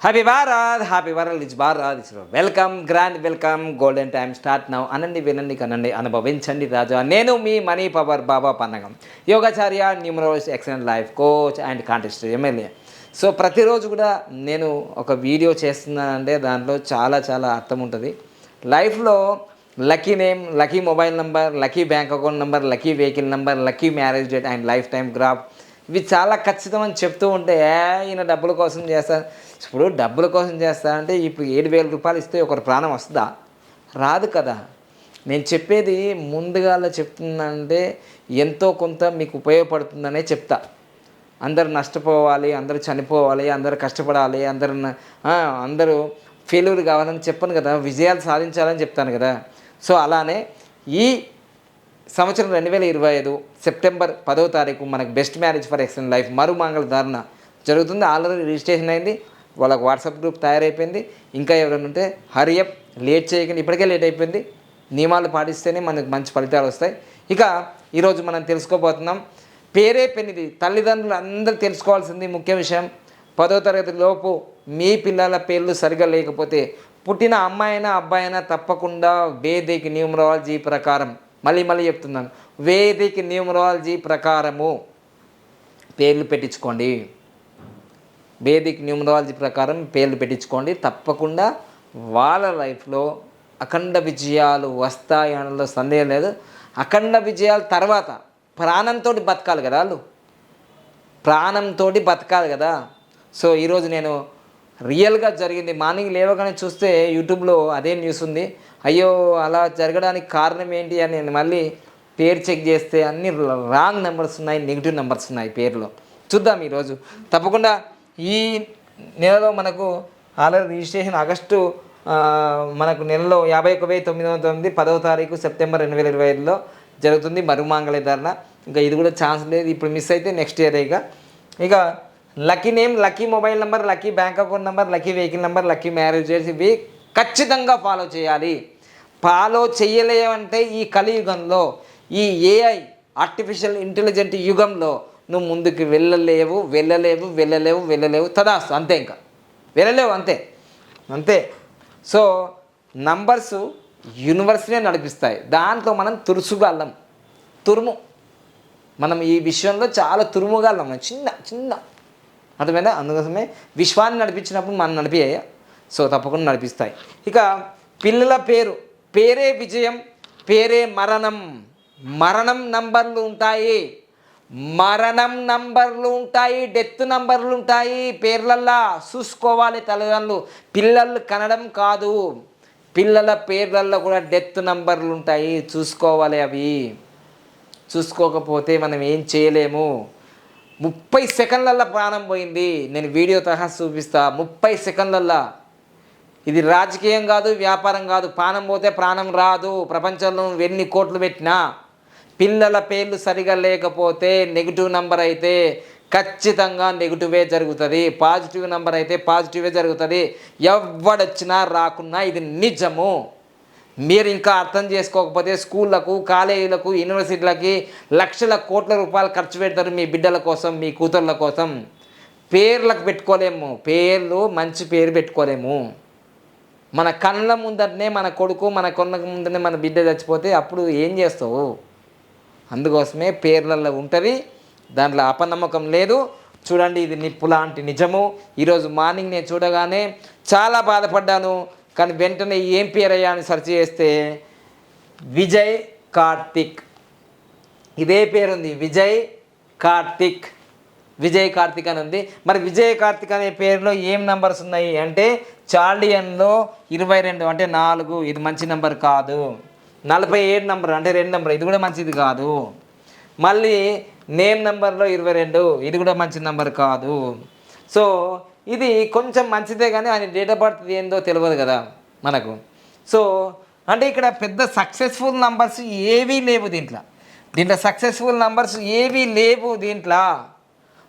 Happy Bharat happy world is Bharat is welcome grand welcome golden time start now అనండి వినండి కనండి అనుభవించండి రాజా నేను మీ మనీ పవర్ బాబా పన్నగం యోగాచార్య న్యూమరోస్ excellent life coach and contest MLA so ప్రతిరోజు కూడా నేను ఒక వీడియో చేస్తున్నానంటే దాంట్లో చాలా చాలా అర్థం ఉంటుంది లైఫ్లో lucky name lucky mobile number lucky bank account number lucky vehicle number lucky marriage date and life time graph ఇవి చాలా ఖచ్చితమని చెప్తూ ఉంటే ఈయన డబ్బుల కోసం చేస్తాను ఇప్పుడు డబ్బుల కోసం చేస్తానంటే ఇప్పుడు ఏడు వేల రూపాయలు ఇస్తే ఒకరి ప్రాణం వస్తుందా? రాదు కదా. నేను చెప్పేది ముందుగా చెప్తుందంటే ఎంతో కొంత మీకు ఉపయోగపడుతుందనే చెప్తా. అందరూ నష్టపోవాలి అందరూ చనిపోవాలి అందరూ కష్టపడాలి అందరూ అందరూ ఫెయిల్యూర్ కావాలని చెప్పను కదా. విజయాలు సాధించాలని చెప్తాను కదా. సో అలానే ఈ సంవత్సరం రెండు వేల ఇరవై ఐదు సెప్టెంబర్ పదో తారీఖు మనకు best marriage for excellent life మరుమాంగళ ధారణ జరుగుతుంది. ఆల్రెడీ రిజిస్ట్రేషన్ అయింది. వాళ్ళకి వాట్సాప్ గ్రూప్ తయారైపోయింది. ఇంకా ఎవరైనా ఉంటే హరియప్ లేట్ చేయకండి. ఇప్పటికే లేట్ అయిపోయింది. నియమాలు పాటిస్తేనే మనకు మంచి ఫలితాలు వస్తాయి. ఇక ఈరోజు మనం తెలుసుకోబోతున్నాం. పేరే పెనిది తల్లిదండ్రులు అందరూ తెలుసుకోవాల్సింది ముఖ్య విషయం. పదో తరగతి లోపు మీ పిల్లల పేర్లు సరిగా లేకపోతే పుట్టిన అమ్మాయినా అబ్బాయినా తప్పకుండా వేదిక న్యూమరాలజీ ప్రకారం మళ్ళీ మళ్ళీ చెప్తున్నాను. వేదిక్ న్యూమరాలజీ ప్రకారము పేర్లు పెట్టించుకోండి. వేదిక్ న్యూమరాలజీ ప్రకారం పేర్లు పెట్టించుకోండి. తప్పకుండా వాళ్ళ లైఫ్లో అఖండ విజయాలు వస్తాయి అనలో సందేహం లేదు. అఖండ విజయాల తర్వాత ప్రాణంతో బతకాలి కదా వాళ్ళు. ప్రాణంతో బతకాలి కదా. సో ఈరోజు నేను రియల్గా జరిగింది. మార్నింగ్ లేవగానే చూస్తే యూట్యూబ్లో అదే న్యూస్ ఉంది. అయ్యో అలా జరగడానికి కారణం ఏంటి అని నేను మళ్ళీ పేరు చెక్ చేస్తే అన్ని రాంగ్ నెంబర్స్ ఉన్నాయి నెగిటివ్ నెంబర్స్ ఉన్నాయి పేరులో. చూద్దాం ఈరోజు. తప్పకుండా ఈ నెలలో మనకు ఆల్రెడీ రిజిస్ట్రేషన్ ఆగస్టు మనకు నెలలో యాభై ఒక వెయ్యి తొమ్మిది వందల తొమ్మిది పదవ తారీఖు సెప్టెంబర్ రెండు వేల ఇరవై ఐదులో జరుగుతుంది. మరుమాంగళ ధరణ ఇంకా ఇది కూడా ఛాన్స్ లేదు. ఇప్పుడు మిస్ అయితే నెక్స్ట్ ఇయర్ ఇక. ఇక lucky name lucky mobile number lucky bank account number lucky vehicle number lucky marriage ఇవి ఖచ్చితంగా ఫాలో చేయాలి. ఫాలో చేయలేవంటే ఈ కలియుగంలో ఈ ఏఐ ఆర్టిఫిషియల్ ఇంటెలిజెంట్ యుగంలో నువ్వు ముందుకు వెళ్ళలేవు వెళ్ళలేవు వెళ్ళలేవు వెళ్ళలేవు తదాస్తు అంతే ఇంకా. వెళ్ళలేవు అంతే. అంతే. సో నంబర్స్ యూనివర్స్నే నడిపిస్తాయి. దాంట్లో మనం తురుసుగాళ్ళం. తురుము. మనం ఈ విషయంలో చాలా తురుముగాళ్ళం. చిన్న చిన్న. అర్థమైందా? అందుకోసమే విశ్వాన్ని నడిపించినప్పుడు మనం నడిపాయి సో తప్పకుండా నడిపిస్తాయి. ఇక పిల్లల పేరు. పేరే విజయం పేరే మరణం. మరణం నంబర్లు ఉంటాయి. మరణం నంబర్లు ఉంటాయి డెత్ నంబర్లు ఉంటాయి. పేర్లల్లా చూసుకోవాలి తల్లిదండ్రులు. పిల్లలు కనడం కాదు. పిల్లల పేర్లల్లో కూడా డెత్ నంబర్లు ఉంటాయి. చూసుకోవాలి అవి. చూసుకోకపోతే మనం ఏం చేయలేము. ముప్పై సెకండ్లల్లో ప్రాణం పోయింది. నేను వీడియో తరహా చూపిస్తా. ముప్పై సెకండ్లల్లో. ఇది రాజకీయం కాదు వ్యాపారం కాదు. ప్రాణం పోతే ప్రాణం రాదు. ప్రపంచంలో ఎన్ని కోట్లు పెట్టినా పిల్లల పేర్లు సరిగా లేకపోతే నెగిటివ్ నెంబర్ అయితే ఖచ్చితంగా నెగిటివే జరుగుతుంది. పాజిటివ్ నెంబర్ అయితే పాజిటివే జరుగుతుంది. ఎవడొచ్చినా రాకున్నా ఇది నిజము. మీరు ఇంకా అర్థం చేసుకోకపోతే స్కూళ్ళకు కాలేజీలకు యూనివర్సిటీలకి లక్షల కోట్ల రూపాయలు ఖర్చు పెడతారు మీ బిడ్డల కోసం మీ కూతుర్ల కోసం. పేర్లకు పెట్టుకోలేము. పేర్లు మంచి పేరు పెట్టుకోలేము. మన కళ్ళ ముందరనే మన కొడుకు మన కొన్న ముందరనే మన బిడ్డ చచ్చిపోతే అప్పుడు ఏం చేస్తావు? అందుకోసమే పేర్లలో ఉంటుంది దాంట్లో అపనమ్మకం లేదు. చూడండి ఇది నిప్పు లాంటి నిజము. ఈరోజు మార్నింగ్ నేను చూడగానే చాలా బాధపడ్డాను. కానీ వెంటనే ఏం పేరు అయ్యా అని సెర్చ్ చేస్తే విజయ్ కార్తిక్. ఇదే పేరుంది. విజయ్ కార్తిక్. విజయ్ కార్తిక్ అని ఉంది. మరి విజయ్ కార్తిక్ అనే పేరులో ఏం నంబర్స్ ఉన్నాయి అంటే చార్డియన్లో ఇరవై రెండు అంటే నాలుగు. ఇది మంచి నెంబర్ కాదు. నలభై ఏడు నెంబర్ అంటే రెండు నెంబర్ ఇది కూడా మంచిది కాదు. మళ్ళీ నేమ్ నెంబర్లో ఇరవై రెండు. ఇది కూడా మంచి నెంబర్ కాదు. సో ఇది కొంచెం మంచిదే కానీ ఆయన డేట్ ఆఫ్ బర్త్ ఏందో తెలియదు కదా మనకు. సో అంటే ఇక్కడ పెద్ద సక్సెస్ఫుల్ నంబర్స్ ఏవీ లేవు దీంట్లో. దీంట్లో సక్సెస్ఫుల్ నంబర్స్ ఏవీ లేవు దీంట్లో.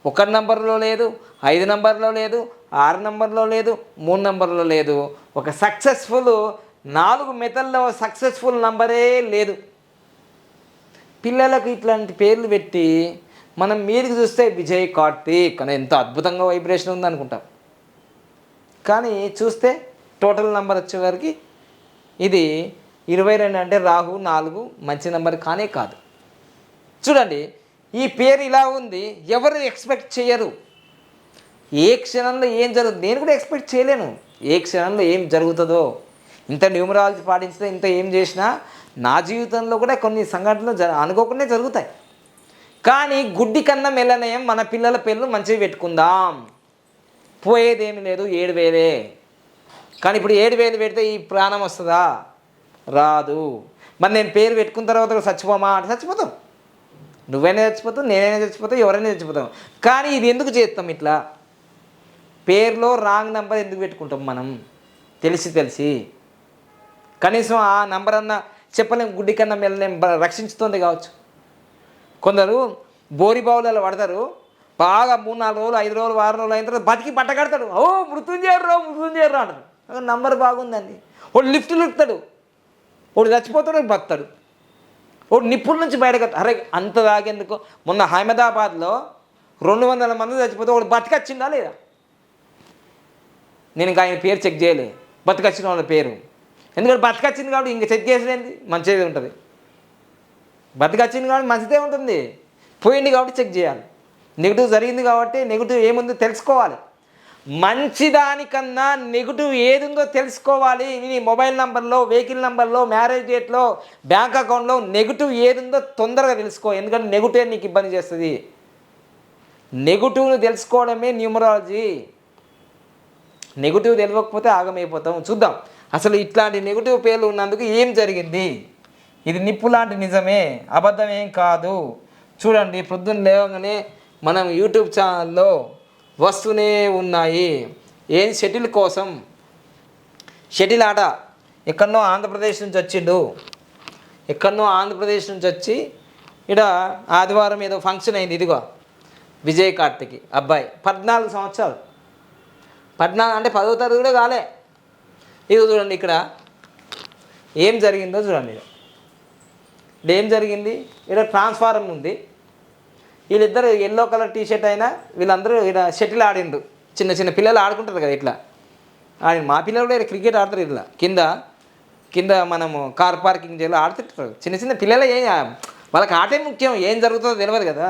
ఒక నంబర్లో లేదు ఐదు నంబర్లో లేదు ఆరు నంబర్లో లేదు మూడు నంబర్లో లేదు. ఒక సక్సెస్ఫుల్ నాలుగు మెథల్లో సక్సెస్ఫుల్ నంబరే లేదు. పిల్లలకు ఇట్లాంటి పేర్లు పెట్టి మనం మీదకి చూస్తే విజయ్ కార్తీక్ అని ఎంత అద్భుతంగా వైబ్రేషన్ ఉందనుకుంటాం. కానీ చూస్తే టోటల్ నెంబర్ వచ్చేవారికి ఇది ఇరవై రెండు అంటే రాహు నాలుగు మంచి నెంబర్ కానే కాదు. చూడండి ఈ పేరు ఇలా ఉంది ఎవరు ఎక్స్పెక్ట్ చేయరు. ఏ క్షణంలో ఏం జరుగుతుంది నేను కూడా ఎక్స్పెక్ట్ చేయలేను. ఏ క్షణంలో ఏం జరుగుతుందో. ఇంత న్యూమరాలజీ పాటించినా ఇంత ఏం చేసినా నా జీవితంలో కూడా కొన్ని సంఘటనలు జ అనుకోకుండా జరుగుతాయి. కానీ గుడ్డి కన్నా మెల్లనయం మన పిల్లల పేర్లు మంచిగా పెట్టుకుందాం. పోయేదేమి లేదు ఏడు వేలే. కానీ ఇప్పుడు ఏడు వేలు పెడితే ఈ ప్రాణం వస్తుందా? రాదు. మరి నేను పేరు పెట్టుకున్న తర్వాత చచ్చిపోమా అంటే చచ్చిపోతాం. నువ్వైనా చచ్చిపోతావు నేనైనా చచ్చిపోతావు ఎవరైనా చచ్చిపోతాం. కానీ ఇది ఎందుకు చేస్తాం ఇట్లా? పేరులో రాంగ్ నెంబర్ ఎందుకు పెట్టుకుంటాం మనం? తెలిసి తెలిసి. కనీసం ఆ నంబర్ అన్న చెప్పలేం గుడ్డి కన్నా మెల్లలేం రక్షించుతుంది కావచ్చు. కొందరు బోరి బావులలో పడతారు. బాగా మూడు నాలుగు రోజులు ఐదు రోజులు వారం రోజులు అయిన తర్వాత బతికి బట్ట కడతాడు. ఓ మృత్యుంజయరు మృత్యుంజయరు అంటారు నంబర్ బాగుందండి. వాడు లిఫ్ట్ లుక్తాడు వాడు చచ్చిపోతాడు బతాడు వాడు నిప్పుల నుంచి బయటకు అరే అంత దాగేందుకు? మొన్న అహ్మదాబాద్లో రెండు వందల మంది చచ్చిపోతే వాడు బతికొచ్చిందా లేదా? నేను ఇంకా ఆయన పేరు చెక్ చేయలే. బతికొచ్చిన వాళ్ళ పేరు. ఎందుకంటే బతికొచ్చింది కాబట్టి ఇంక చెక్ చేసేది మంచిది ఉంటుంది. బతికొచ్చింది కాబట్టి మంచిదే ఉంటుంది. పోయింది కాబట్టి చెక్ చేయాలి. నెగిటివ్ జరిగింది కాబట్టి నెగిటివ్ ఏముందో తెలుసుకోవాలి. మంచిదానికన్నా నెగిటివ్ ఏది ఉందో తెలుసుకోవాలి. నీ మొబైల్ నంబర్లో వెహికల్ నంబర్లో మ్యారేజ్ డేట్లో బ్యాంక్ అకౌంట్లో నెగిటివ్ ఏది ఉందో తొందరగా తెలుసుకో. ఎందుకంటే నెగిటివ్ నీకు ఇబ్బంది చేస్తుంది. నెగిటివ్ను తెలుసుకోవడమే న్యూమరాలజీ. నెగిటివ్ తెలియకపోతే ఆగమైపోతాం. చూద్దాం. అసలు ఇట్లాంటి నెగిటివ్ పేర్లు ఉన్నందుకు ఏం జరిగింది? ఇది నిప్పు లాంటి నిజమే అబద్ధం ఏం కాదు. చూడండి పొద్దున్న లేవగానే మనం యూట్యూబ్ ఛానల్లో వస్తూనే ఉన్నాయి. ఏం షటిల్ కోసం? షటిల్ ఆట. ఎక్కడనో ఆంధ్రప్రదేశ్ నుంచి వచ్చిండు. ఎక్కడనో ఆంధ్రప్రదేశ్ నుంచి వచ్చి ఇక్కడ ఆదివారం ఏదో ఫంక్షన్ అయింది ఇదిగో. విజయ్ కార్తిక్ అబ్బాయి. పద్నాలుగు సంవత్సరాలు. పద్నాలుగు అంటే పదో తరగతి కూడా కాలే. ఇది చూడండి ఇక్కడ ఏం జరిగిందో చూడండి ఇక్కడ ఏం జరిగింది? ఇక్కడ ట్రాన్స్ఫారం ఉంది. వీళ్ళిద్దరు ఎల్లో కలర్ టీ షర్ట్ అయినా వీళ్ళందరూ ఇక్కడ షటిల్ ఆడిండు చిన్న చిన్న పిల్లలు ఆడుకుంటారు కదా ఇట్లా. ఆడి మా పిల్లలు కూడా ఇక్కడ క్రికెట్ ఆడతారు ఇట్లా. కింద కింద మనము కార్ పార్కింగ్ చేయాలి ఆడుతుంటారు. చిన్న చిన్న పిల్లలు ఏం వాళ్ళకి ఆటే ముఖ్యం. ఏం జరుగుతుందో తెలియదు కదా.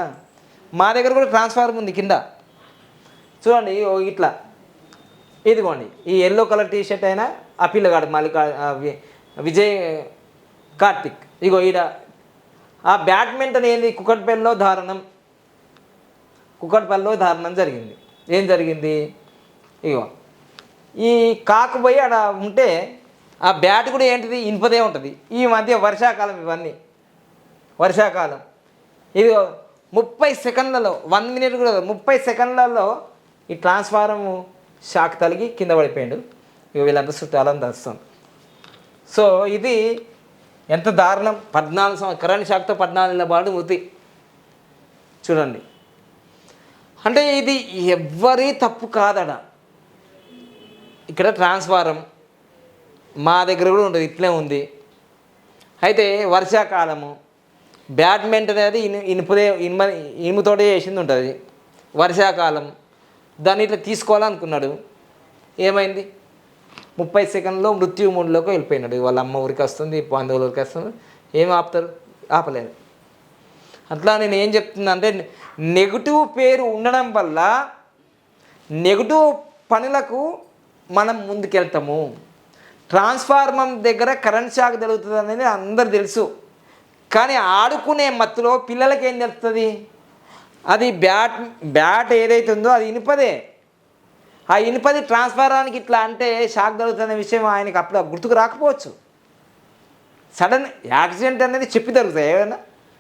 మా దగ్గర కూడా ట్రాన్స్ఫార్మర్ ఉంది కింద. చూడండి ఓ ఇట్లా. ఇదిగోండి ఈ ఎల్లో కలర్ టీ షర్ట్ అయినా ఆ పిల్లగాడు మళ్ళీ విజయ్ కార్తిక్. ఇగో ఈడ. ఆ బ్యాడ్మింటన్ ఏంది? కుక్కట్పల్లిలో దారుణం కుక్కట్పల్లిలో దారుణం జరిగింది. ఏం జరిగింది? ఇగో. ఈ కాకు పోయి ఆడ ఉంటే ఆ బ్యాట్ కూడా ఏంటిది? ఇనుపదే ఉంటుంది. ఈ మధ్య వర్షాకాలం ఇవన్నీ. వర్షాకాలం. ఇది ముప్పై సెకండ్లలో వన్ మినిట్ కూడా ముప్పై సెకండ్లలో ఈ ట్రాన్స్ఫారం షాక్ తలిగి కింద పడిపోయాడు. ఇక వీళ్ళంతా చుట్టాలని తెలుస్తుంది సో ఇది ఎంత దారుణం. పద్నాలుగు సంవత్సరం కరెంట్ షాక్తో పద్నాలుగు నెలల పాటు మృతి. చూడండి. అంటే ఇది ఎవ్వరి తప్పు కాదడ ఇక్కడ ట్రాన్స్ఫారం మా దగ్గర కూడా ఉంటుంది ఇట్లే ఉంది. అయితే వర్షాకాలము బ్యాడ్మింటన్ అనేది ఇను ఇనుపుదే ఇనుమ ఇనుముతోటే చేసింది ఉంటుంది. వర్షాకాలం దాన్ని ఇట్లా తీసుకోవాలనుకున్నాడు. ఏమైంది? ముప్పై సెకండ్లో మృత్యుమూడులోకి వెళ్ళిపోయినాడు. వాళ్ళ అమ్మ ఊరికి వస్తుంది బంధువుల ఊరికి వస్తుంది. ఏం ఆపుతారు? ఆపలేదు. అట్లా నేను ఏం చెప్తున్నా అంటే నెగిటివ్ పేరు ఉండడం వల్ల నెగిటివ్ పనులకు మనం ముందుకెళ్తాము. ట్రాన్స్ఫార్మర్ దగ్గర కరెంట్ షాక్ జరుగుతుంది అనేది అందరు తెలుసు. కానీ ఆడుకునే మత్తులో పిల్లలకి ఏం తెలుస్తుంది? అది బ్యాట్ బ్యాట్ ఏదైతే ఉందో అది ఇనుపదే. ఆ ఇనుపది ట్రాన్స్ఫారానికి ఇట్లా అంటే షాక్ జరుగుతున్న విషయం ఆయనకి అప్పుడు గుర్తుకు రాకపోవచ్చు. సడన్ యాక్సిడెంట్ అనేది చెప్పి జరుగుతాయి ఏమైనా?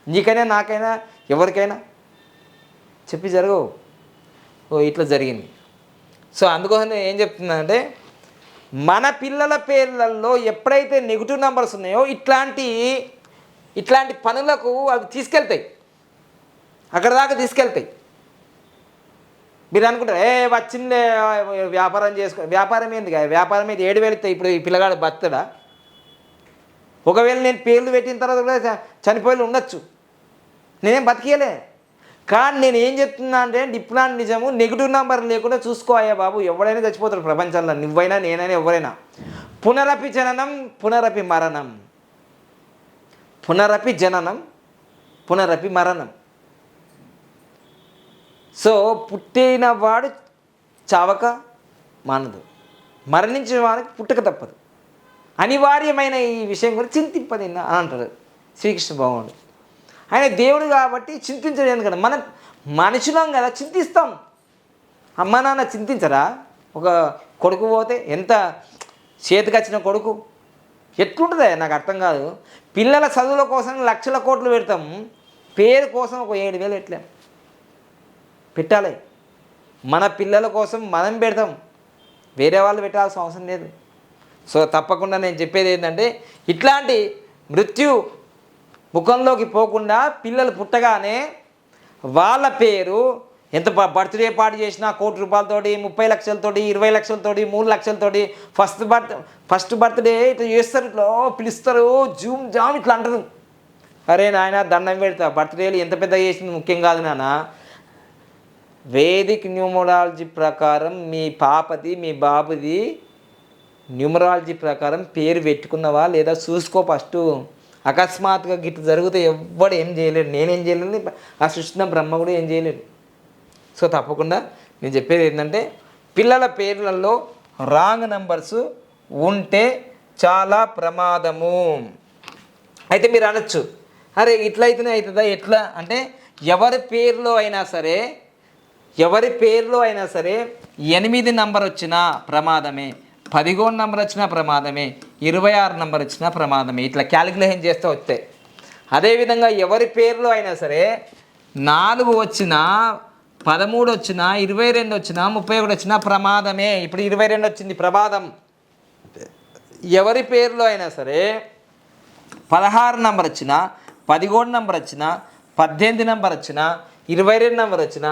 నీకైనా నాకైనా ఎవరికైనా చెప్పి జరగవు. ఓ ఇట్లా జరిగింది. సో అందుకోసం ఏం చెప్తుందంటే మన పిల్లల పేర్లలో ఎప్పుడైతే నెగిటివ్ నెంబర్స్ ఉన్నాయో ఇట్లాంటి ఇట్లాంటి పనులకు అవి తీసుకెళ్తాయి. అక్కడ దాకా తీసుకెళ్తాయి. మీరు అనుకుంటారు ఏ వచ్చిందే వ్యాపారం చేసుకో వ్యాపారం ఏంది కదా వ్యాపారం మీద ఏడు వేలు ఇస్తాయి ఇప్పుడు ఈ పిల్లగాడు బతుడా ఒకవేళ నేను పేర్లు పెట్టిన తర్వాత కూడా చ- చనిపోయి ఉండొచ్చు. నేనేం బతికేయలే. కానీ నేను ఏం చెప్తున్నా అంటే డిప్లాన్ నిజము నెగిటివ్ నెంబర్ లేకుండా చూసుకో బాబు ఎవడైనా చచ్చిపోతాడు ప్రపంచంలో నువ్వైనా నేనైనా ఎవరైనా. పునరపి జననం పునరపి మరణం. పునరపి జననం పునరపి మరణం. సో పుట్టిన వాడు చావక మానదు. మరణించిన వాడికి పుట్టక తప్పదు. అనివార్యమైన ఈ విషయం గురించి చింతింపది అని అంటారు శ్రీకృష్ణ భగవానుడు. ఆయన దేవుడు కాబట్టి చింతించడం ఎందుకంటే మన మనుషులం కదా చింతిస్తాం. అమ్మ నాన్న చింతించరా? ఒక కొడుకు పోతే ఎంత చేతికి వచ్చిన కొడుకు? ఎట్లుంటుందా? నాకు అర్థం కాదు. పిల్లల చదువుల కోసం లక్షల కోట్లు పెడతాం. పేరు కోసం ఒక ఏడు వేలు పెట్టలేం. పెట్టాలి. మన పిల్లల కోసం మనం పెడతాం. వేరే వాళ్ళు పెట్టాల్సిన అవసరం లేదు. సో తప్పకుండా నేను చెప్పేది ఏంటంటే ఇట్లాంటి మృత్యు ముఖంలోకి పోకుండా పిల్లలు పుట్టగానే వాళ్ళ పేరు ఎంత బర్త్డే పార్టీ చేసినా కోటి రూపాయలతోటి ముప్పై లక్షలతోటి ఇరవై లక్షలతోటి మూడు లక్షలతోటి ఫస్ట్ బర్త్ ఫస్ట్ బర్త్డే ఇట్లా చేస్తారు ఇట్లా పిలుస్తారు జూమ్ జామ్ ఇట్లా అంటారు. అరే నాయన దండం పెడతా. బర్త్డేలు ఎంత పెద్దగా చేసింది ముఖ్యం కాదు నాన్న. వేదిక్ న్యూమరాలజీ ప్రకారం మీ పాపది మీ బాబుది న్యూమరాలజీ ప్రకారం పేరు పెట్టుకున్నవా లేదా చూసుకో ఫస్ట్. అకస్మాత్తుగా గిట్ట జరిగితే ఎవ్వడు ఏం చేయలేడు. నేనేం చేయలేను ఆ సృష్టిన బ్రహ్మ కూడా ఏం చేయలేడు. సో తప్పకుండా నేను చెప్పేది ఏంటంటే పిల్లల పేర్లలో రాంగ్ నంబర్స్ ఉంటే చాలా ప్రమాదము. అయితే మీరు అనొచ్చు అరే ఇట్లా అయితేనే అవుతుందా ఎట్లా? అంటే ఎవరి పేరులో అయినా సరే ఎవరి పేర్లో అయినా సరే ఎనిమిది నంబర్ వచ్చినా ప్రమాదమే పదిహేను నంబర్ వచ్చినా ప్రమాదమే ఇరవై ఆరు నంబర్ వచ్చినా ప్రమాదమే. ఇట్లా క్యాలిక్యులేషన్ చేస్తూ వస్తాయి అదేవిధంగా ఎవరి పేర్లో అయినా సరే నాలుగు వచ్చినా పదమూడు వచ్చినా ఇరవై రెండు వచ్చినా ముప్పై ఒకటి వచ్చినా ప్రమాదమే. ఇప్పుడు ఇరవై రెండు వచ్చింది ప్రమాదం. ఎవరి పేరులో అయినా సరే పదహారు నంబర్ వచ్చిన పదిహేను నంబర్ వచ్చిన పద్దెనిమిది నంబర్ వచ్చిన ఇరవై రెండు నంబర్ వచ్చిన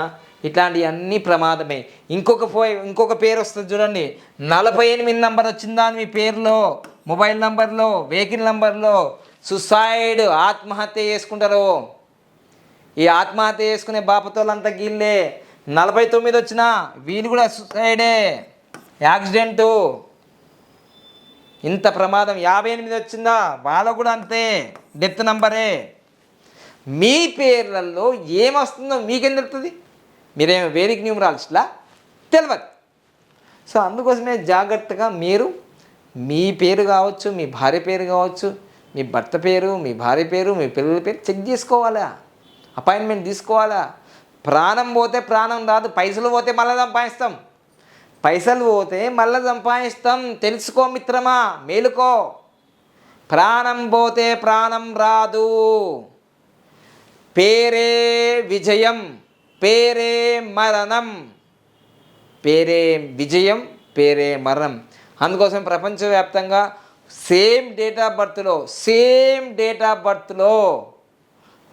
ఇట్లాంటి అన్ని ప్రమాదమే. ఇంకొక పో ఇంకొక పేరు వస్తుంది చూడండి. నలభై ఎనిమిది నంబర్ వచ్చిందా అని మీ పేరులో? మొబైల్ నంబర్లో వెహికల్ నంబర్లో? సుసైడ్ ఆత్మహత్య చేసుకుంటారు? ఈ ఆత్మహత్య చేసుకునే బాపతోళ్ళంతా గీళ్ళే. నలభై తొమ్మిది వచ్చిన వీళ్ళు కూడా సుసైడే. యాక్సిడెంటు. ఇంత ప్రమాదం. యాభై ఎనిమిది వచ్చిందా? వాళ్ళ కూడా అంతే. డెత్ నంబరే. మీ పేర్లలో ఏమొస్తుందో మీకేం తెలుస్తుంది? మీరేమో వేదిక న్యూమరాలజిస్ట్లా తెలియదు సో అందుకోసమే జాగ్రత్తగా మీరు మీ పేరు కావచ్చు మీ భార్య పేరు కావచ్చు మీ భర్త పేరు మీ భార్య పేరు మీ పిల్లల పేరు చెక్ చేసుకోవాలా? అపాయింట్మెంట్ తీసుకోవాలా? ప్రాణం పోతే ప్రాణం రాదు పైసలు పోతే మళ్ళీ సంపాదిస్తాం. పైసలు పోతే మళ్ళీ సంపాదిస్తాం. తెలుసుకో మిత్రమా మేలుకో. ప్రాణం పోతే ప్రాణం రాదు. పేరే విజయం. పేరే మరణం. పేరే విజయం పేరే మరణం. అందుకోసం ప్రపంచవ్యాప్తంగా సేమ్ డేట్ ఆఫ్ బర్త్లో సేమ్ డేట్ ఆఫ్ బర్త్లో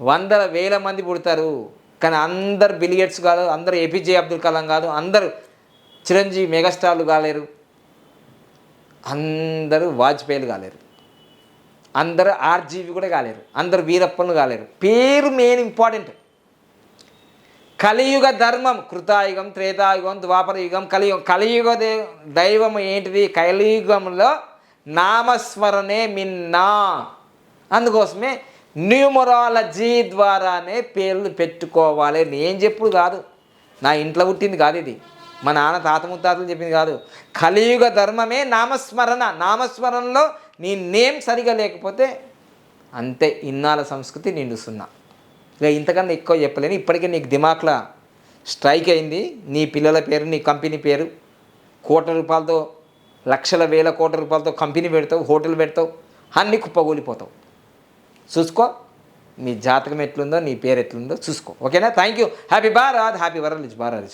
వందల వేల మంది పుడతారు. కానీ అందరు బిలియట్స్ కాదు అందరు ఏపీజే అబ్దుల్ కలాం కాదు అందరు చిరంజీవి మెగాస్టార్లు కాలేరు. అందరూ వాజ్పేయిలు కాలేరు. అందరూ ఆర్జీవి కూడా కాలేరు. అందరు వీరప్పలు కాలేరు. పేరు మెయిన్ ఇంపార్టెంట్. కలియుగ ధర్మం కృతాయుగం త్రేతాయుగం ద్వాపర యుగం కలియుగం కలియుగ దైవం ఏంటిది? కలియుగంలో నామస్మరణే మిన్నా. అందుకోసమే న్యూమరాలజీ ద్వారానే పేర్లు పెట్టుకోవాలి. నేను చెప్పుడు కాదు. నా ఇంట్లో పుట్టింది కాదు ఇది. మా నాన్న తాత ముత్తాతలు చెప్పింది కాదు. కలియుగ ధర్మమే నామస్మరణ. నామస్మరణలో నీ నేమ్ సరిగా లేకపోతే అంతే. ఇన్నాళ్ళ సంస్కృతి నిండుస్తున్నా. ఇక ఇంతకన్నా ఎక్కువ చెప్పలేను. ఇప్పటికే నీకు దిమాక్లా స్ట్రైక్ అయింది. నీ పిల్లల పేరు నీ కంపెనీ పేరు కోట్ల రూపాయలతో లక్షల వేల కోట్ల రూపాయలతో కంపెనీ పెడతావు హోటల్ పెడతావు అన్నీ కుప్పగూలిపోతావు చూసుకో నీ జాతకం ఎట్లుందో నీ పేరు ఎట్లుందో చూసుకో. ఓకేనా? Thank you happy Bharat happy world Bharat